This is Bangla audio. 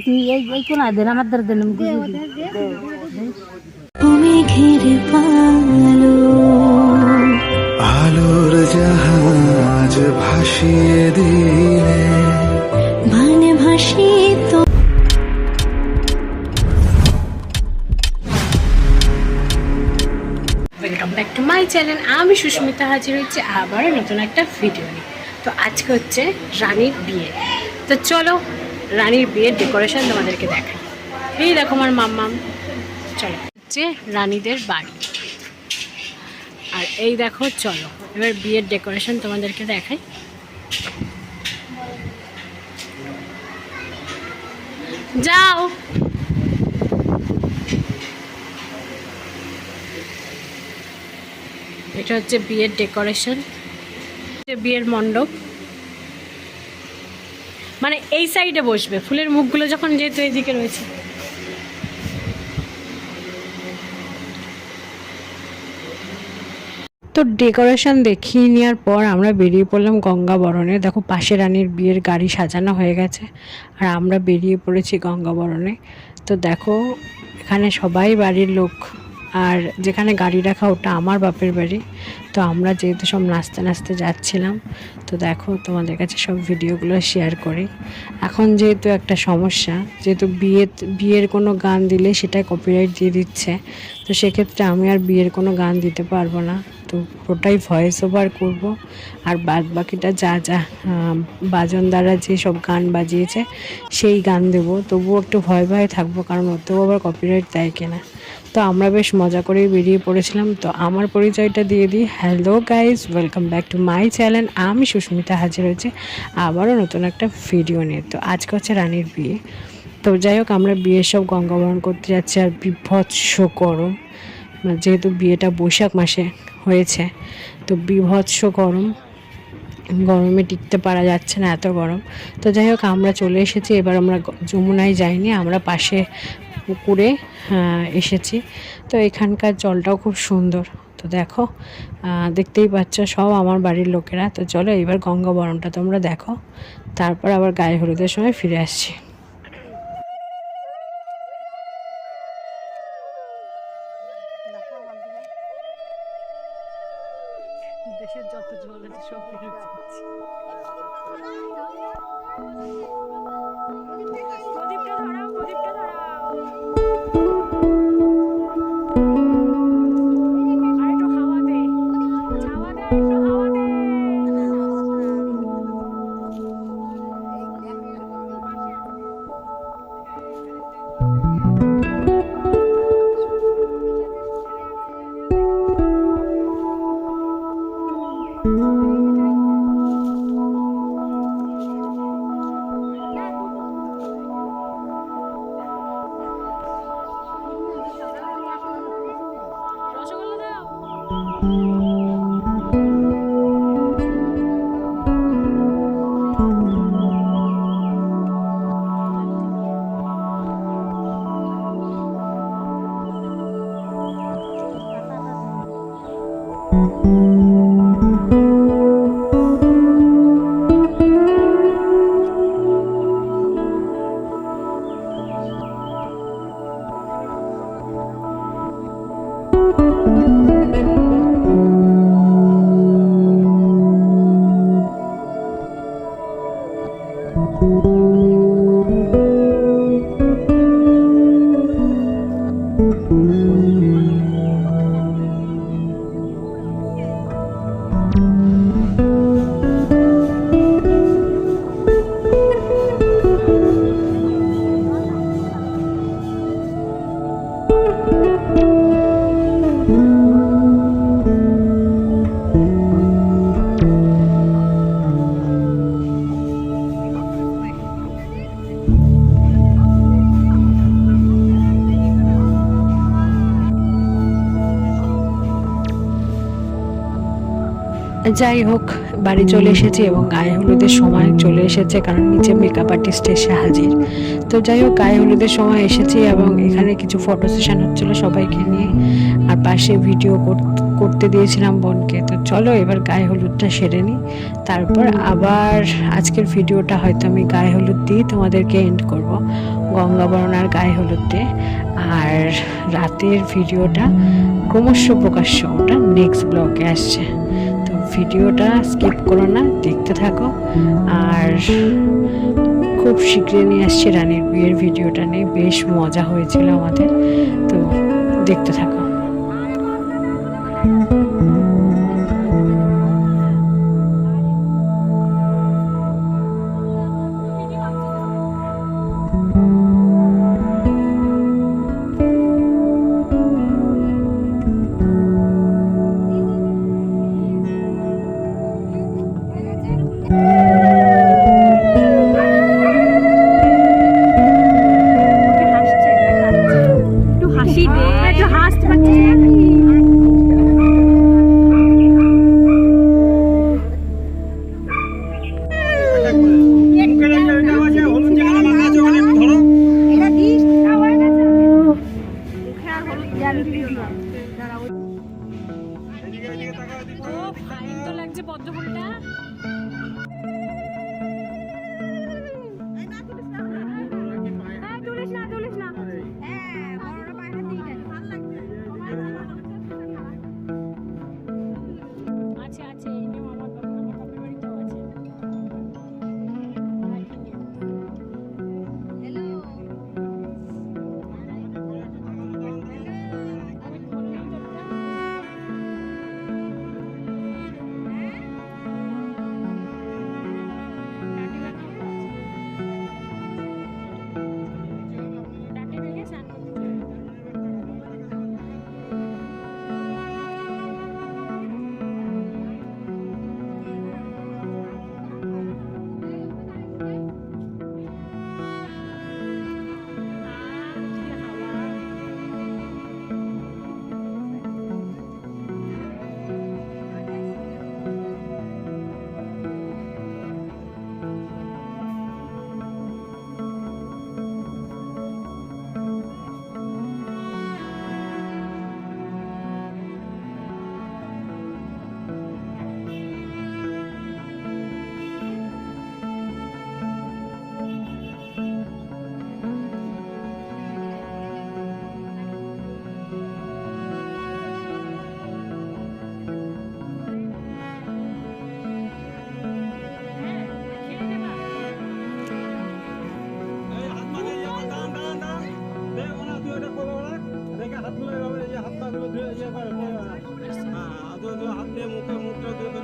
দিছি এই এই কোন দেন আমার দ্বারা দেন আমি তুমি ঘিরে পালো। আলোর জাহাজ ভাসিয়ে দিলে। মানে welcome back to my channel আমি সুস্মিতা হাজির হচ্ছে আবার নতুন একটা ভিডিও নিয়ে। তো আজকে হচ্ছে রানীর বিয়ে। তো চলো রানীর বিয়ের ডেকোরেশন তোমাদেরকে দেখাই। এই দেখো আমার মাম্মাম। চলো। হচ্ছে রানীদের বাড়ি। আর এই দেখো, চলো। এবার বিয়ের ডেকোরেশন তোমাদেরকে দেখাই। যাও। এটা হচ্ছে বিয়ের ডেকোরেশন বিয়ের মণ্ডপ। মানে এই সাইডে বসবে, ফুলের মুখগুলো যখন যেহেতু এইদিকে রয়েছে। তো ডেকোরেশন দেখিয়ে নেওয়ার পর আমরা বেরিয়ে পড়লাম গঙ্গাবরণে দেখো পাশে রানীর বিয়ের গাড়ি সাজানো হয়ে গেছে, আর আমরা বেরিয়ে পড়েছি গঙ্গাবরণে তো দেখো এখানে সবাই বাড়ির লোক। আর যেখানে গাড়ি রাখা, ওটা আমার বাপের বাড়ি। তো আমরা যেহেতু সব নাচতে নাচতে যাচ্ছিলাম, তো দেখো তোমাদের কাছে সব ভিডিওগুলো শেয়ার করি। এখন যেহেতু একটা সমস্যা, যেহেতু বিয়ে, বিয়ের কোনো গান দিলে সেটা কপিরাইট দিয়ে দিচ্ছে, তো সেক্ষেত্রে আমি আর বিয়ের কোনো গান দিতে পারব না। তো পুরোটাই ভয়েস ওভার করব। আর বাদ বাকিটা যা যা বাজন দ্বারা যে সব গান বাজিয়েছে, সেই গান দেবো। তবুও একটু ভয় ভয়ে থাকব, কারণ ওতেও আবার কপিরাইট দেয় কিনা। তো আমরা বেশ মজা করেই বেরিয়ে পড়েছিলাম। তো আমার পরিচয়টা দিয়ে দিই। Hello guys welcome back to my channel আমি সুস্মিতা হাজির হয়েছে আবারও নতুন একটা ভিডিও নিয়ে। তো আজকে হচ্ছে রানীর বিয়ে। তো যাই হোক, আমরা বিয়ের সব গঙ্গাবরণ করতে যাচ্ছি আর বিভৎস গরম। যেহেতু বিয়েটা বৈশাখ মাসে হয়েছে, তো বিভৎস গরম। গরমে টিকতে পারা যাচ্ছে না এত গরম। তো যাই হোক, আমরা চলে এসেছি। এবার আমরা যমুনায় যাইনি। আমরা পাশে পুকুরে এসেছি। তো এখানকার জলটাও খুব সুন্দর। তো দেখো দেখতেই পাচ্ছ সব আমার বাড়ির লোকেরা। তো চলো এবার গঙ্গা বরণটা তোমরা দেখো। তারপর আবার গায়ে হলুদের সময় ফিরে আসছি। প্রদীপটা ধরাও প্রদীপটা ধরাও। যাই হোক বাড়ি চলে এসেছি এবং গায়ে হলুদের সময় চলে এসেছে কারণ নিচে মেকআপ আর্টিস্ট এসে হাজির। তো যাই হোক গায়ে হলুদের সময় এসেছি এবং এখানে কিছু ফটো সেশন হচ্ছিল সবাইকে নিয়ে। আর পাশে ভিডিও করতে দিয়েছিলাম বোনকে। তো চলো এবার গায়ে হলুদটা সেরে নিই। তারপর আবার আজকের ভিডিওটা হয়তো আমি গায়ে হলুদ দিয়ে তোমাদেরকে এন্ড করব। গঙ্গাবরণ আর গায়ে হলুদে আর রাতের ভিডিওটা ক্রমশ প্রকাশ্য, ওটা নেক্সট ব্লগে আসছে। ভিডিওটা স্কিপ করো না, দেখতে থাকো। আর খুব শীঘ্রই নিয়ে আসছি রানীর বিয়ের ভিডিওটা নিয়ে, বেশ মজা হয়েছিল আমাদের। তো দেখতে থাকো। আছে no, no, no.